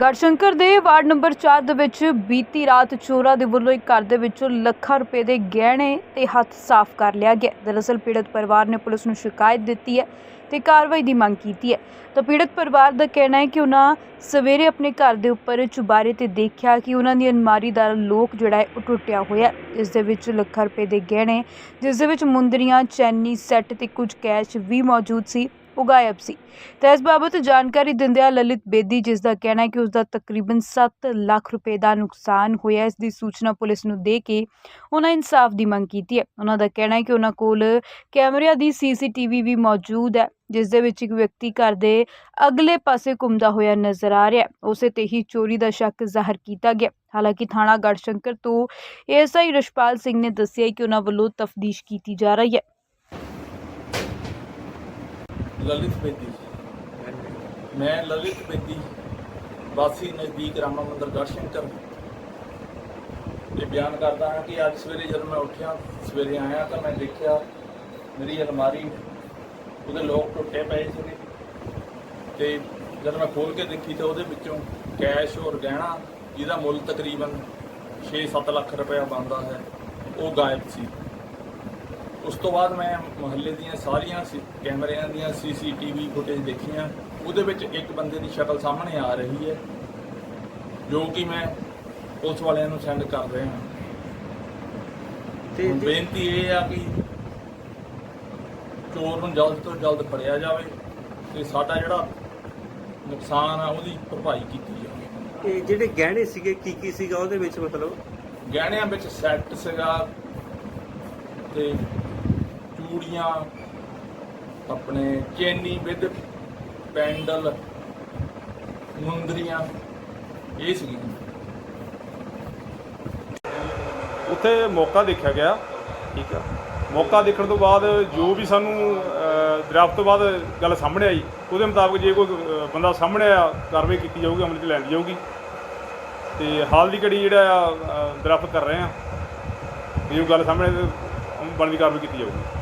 ਗੜਸ਼ੰਕਰ ਦੇ ward number 4 ਦੇ ਵਿੱਚ ਬੀਤੀ ਰਾਤ ਚੋਰਾਂ ਦੇ ਵੱਲੋਂ ਇੱਕ ਘਰ ਦੇ ਵਿੱਚੋਂ ਲੱਖਾਂ ਰੁਪਏ ਦੇ ਗਹਿਣੇ ਤੇ ਹੱਥ ਸਾਫ਼ ਕਰ ਲਿਆ ਗਿਆ। ਦਰਅਸਲ ਪੀੜਤ ਪਰਿਵਾਰ ਨੇ ਪੁਲਿਸ ਨੂੰ ਸ਼ਿਕਾਇਤ ਦਿੱਤੀ ਹੈ ਤੇ ਕਾਰਵਾਈ ਦੀ ਮੰਗ ਕੀਤੀ ਹੈ। ਤਾਂ ਪੀੜਤ ਪਰਿਵਾਰ ਦਾ ਕਹਿਣਾ ਹੈ ਕਿ ਉਹਨਾਂ ਸਵੇਰੇ ਆਪਣੇ ਘਰ ਦੇ ਉੱਪਰ ਚੁਬਾਰੇ ਤੇ ਦੇਖਿਆ ਕਿ ਉਹਨਾਂ ਦੀ ਅਲਮਾਰੀ ਦਾ ਲੋਕ ਜਿਹੜਾ ਹੈ ਉਹ ਟੁੱਟਿਆ ਹੋਇਆ ਇਸ ਦੇ ਵਿੱਚ ਲੱਖਾਂ ਰੁਪਏ ਦੇ ਗਹਿਣੇ, ਜਿਸ ਦੇ ਵਿੱਚ ਮੁੰਦਰੀਆਂ, ਚੈਨੀ, ਸੈੱਟ ਤੇ ਕੁਝ ਕੈਸ਼ ਵੀ ਮੌਜੂਦ ਸੀ। ਉਹ ਗਾਇਬ ਸੀ। ਤਾਂ ਇਸ ਬਾਬਤ ਜਾਣਕਾਰੀ ਦਿੰਦਿਆਂ ਲਲਿਤ ਬੇਦੀ ਜਿਸ ਦਾ ਕਹਿਣਾ ਹੈ ਕਿ ਉਸ ਦਾ ਤਕਰੀਬਨ 7 ਲੱਖ ਰੁਪਏ ਦਾ ਨੁਕਸਾਨ ਹੋਇਆ, ਇਸ ਦੀ ਸੂਚਨਾ ਪੁਲਿਸ ਨੂੰ ਦੇ ਕੇ ਉਹਨਾਂ ਇਨਸਾਫ ਦੀ ਮੰਗ ਕੀਤੀ ਹੈ। ਉਹਨਾਂ ਦਾ ਕਹਿਣਾ ਹੈ ਕਿ ਉਹਨਾਂ ਕੋਲ ਕੈਮਰਿਆਂ ਦੀ ਸੀਸੀਟੀਵੀ ਵੀ ਮੌਜੂਦ ਹੈ ਜਿਸ ਦੇ ਵਿੱਚ ਇੱਕ ਵਿਅਕਤੀ ਘਰ ਦੇ ਅਗਲੇ ਪਾਸੇ ਘੁੰਮਦਾ ਹੋਇਆ ਨਜ਼ਰ ਆ ਰਿਹਾ ਉਸੇ ਤੇ ਹੀ ਚੋਰੀ ਦਾ ਸ਼ੱਕ ਜ਼ਾਹਰ ਕੀਤਾ ਗਿਆ। ਹਾਲਾਂਕਿ ਥਾਣਾ ਗੜਸ਼ੰਕਰ ਤੋਂ ਏਐਸਆਈ ਰਸ਼ਪਾਲ ਸਿੰਘ ਨੇ ਦੱਸਿਆ ਕਿ ਉਹਨਾਂ ਵੱਲੋਂ ਤਫਤੀਸ਼ ਕੀਤੀ ਜਾ ਰਹੀ ਹੈ। ਲਲਿਤ ਬੇਦੀ। ਮੈਂ ਲਲਿਤ ਬੇਦੀ, ਵਾਸੀ ਨਜ਼ਦੀਕ ਰਾਮਾ ਮੰਦਰ ਗੜਸ਼ੰਕਰ ਇਹ ਬਿਆਨ ਕਰਦਾ ਹਾਂ ਕਿ ਅੱਜ ਸਵੇਰੇ ਜਦੋਂ ਮੈਂ ਉੱਠਿਆ, ਸਵੇਰੇ ਆਇਆ ਤਾਂ ਮੈਂ ਦੇਖਿਆ ਮੇਰੀ ਅਲਮਾਰੀ ਉਹਦੇ ਲੋਕ ਟੁੱਟੇ ਪਏ ਸੀਗੇ। ਤੇ ਜਦੋਂ ਮੈਂ ਖੋਲ ਕੇ ਦੇਖੀ ਤਾਂ ਉਹਦੇ ਵਿੱਚੋਂ ਕੈਸ਼ ਔਰ ਗਹਿਣਾ, ਜਿਹਦਾ ਮੁੱਲ ਤਕਰੀਬਨ 6-7 ਲੱਖ ਰੁਪਇਆ ਬਣਦਾ ਹੈ, ਉਹ ਗਾਇਬ ਸੀ। ਉਸ ਤੋਂ ਬਾਅਦ ਮੈਂ ਮੁਹੱਲੇ ਦੀਆਂ ਸਾਰੀਆਂ ਸੀ- ਕੈਮਰਿਆਂ ਦੀਆਂ ਸੀਸੀਟੀਵੀ ਫੁਟੇਜ ਦੇਖੀਆਂ। ਉਹਦੇ ਵਿੱਚ ਇੱਕ ਬੰਦੇ ਦੀ ਸ਼ਕਲ ਸਾਹਮਣੇ ਆ ਰਹੀ ਹੈ ਜੋ ਕਿ ਮੈਂ ਪੁਲਿਸ ਵਾਲਿਆਂ ਨੂੰ ਸੈਂਡ ਕਰ ਰਿਹਾ ਹਾਂ। ਤੇ ਬੇਨਤੀ ਇਹ ਆ ਕਿ ਚੋਰ ਨੂੰ ਜਲਦ ਤੋਂ ਜਲਦ ਫੜਿਆ ਜਾਵੇ ਤੇ ਸਾਡਾ ਜਿਹੜਾ ਨੁਕਸਾਨ ਆ ਉਹਦੀ ਭਰਪਾਈ ਕੀਤੀ ਜਾਵੇ। ਇਹ ਜਿਹੜੇ ਗਹਿਣੇ ਸੀਗੇ ਕੀ ਕੀ ਸੀਗਾ ਉਹਦੇ ਵਿੱਚ ਮਤਲਬ? ਗਹਿਣਿਆਂ ਵਿੱਚ ਸੈੱਟ ਸੀਗਾ ਤੇ ਚੂੜੀਆਂ ਆਪਣੇ ਚੈਨੀ ਵਿਦ ਪੈਂਡਲ ਮੁੰਦਰੀਆਂ। ਇਹ ਸੀਗੀਆਂ ਉੱਥੇ ਮੌਕਾ ਦੇਖਿਆ ਗਿਆ। ਠੀਕ ਆ। ਮੌਕਾ ਦੇਖਣ ਤੋਂ ਬਾਅਦ ਜੋ ਵੀ ਸਾਨੂੰ ਅਹ, ਤੋਂ ਬਾਅਦ ਗੱਲ ਸਾਹਮਣੇ ਆਈ ਉਹਦੇ ਮੁਤਾਬਕ ਜੇ ਕੋਈ ਬੰਦਾ ਸਾਹਮਣੇ ਆਇਆ ਕਾਰਵਾਈ ਕੀਤੀ ਜਾਊਗੀ ਅਮਲ 'ਚ ਲੈਂਦੀ ਜਾਊਗੀ। ਤੇ ਹਾਲ ਦੀ ਘੜੀ ਜਿਹੜਾ ਆ ਅਹ, ਕਰ ਰਹੇ ਆ ਜੇ ਉਹ ਗੱਲ ਸਾਹਮਣੇ ਬਣਦੀ ਕਾਰਵਾਈ ਕੀਤੀ ਜਾਊਗੀ।